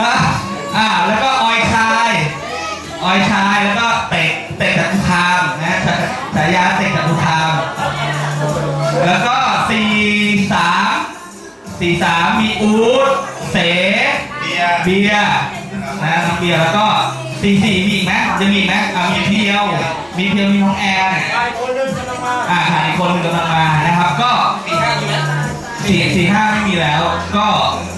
อะอ่าแล้วก็ออยชาย ออยชายแล้วก็เตะเตะจตุคามนะฉาฉายาเตะจตุคาม แล้วก็สี่สามสี่สามมีอูดเสเบียร์เบียร์นะน้องเบียร์แล้วก็สี่สี่มีอีกไหมจะมีอีกไหมอ่ามีเพียว มีเพียวมีน้องแอนคนเดินกำลังมาอ่าหาอีกคนหนึงกำลังมานะครับ ก็สี่ห้าอยู่ไหมสี่สี่ห้าไม่มีแล้วก็เห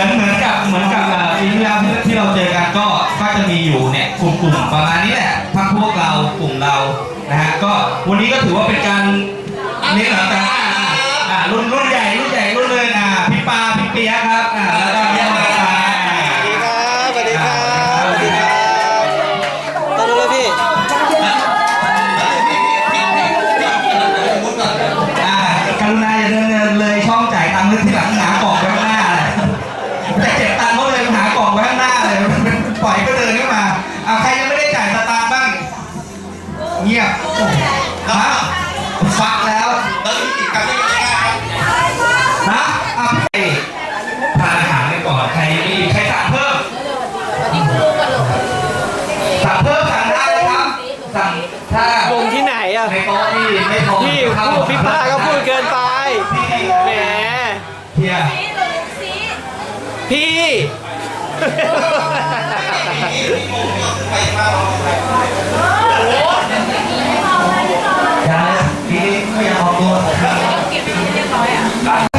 มือนเหมือนกับเหมือนกับเอ่อปีที่แล้วที่ที่เราเจอกันก็ก็จะมีอยู่เนี่ยกลุ่มกลุ่มประมาณนี้แหละพักพวกเรากลุ่มเรานะฮะก็วันนี้ก็ถือว่าเป็นการเลี้นหลังจากอ่าอ่ารุ่นรุ่นใหญ่รุ่นใหญ่รุ่นเลยนะพี่ปาพี่เปียครับอ่า งียบฮะฟักแล้วแล้วที่ติดกันไม่ได้ครับนะอะพี่ทานอาหารกันก่อนใครยังไม่อิ่มใครสั่งเพิ่มสั่งเพิ่มสั่งได้นะครับสั่งถ้าวงที่ไหนอะในโต๊ะนี่ไม่พอพี่เข้าพูดพี่ป้าก็พูดเกินไปแหมเพียพี่ เก็บเรียบร้อยอะ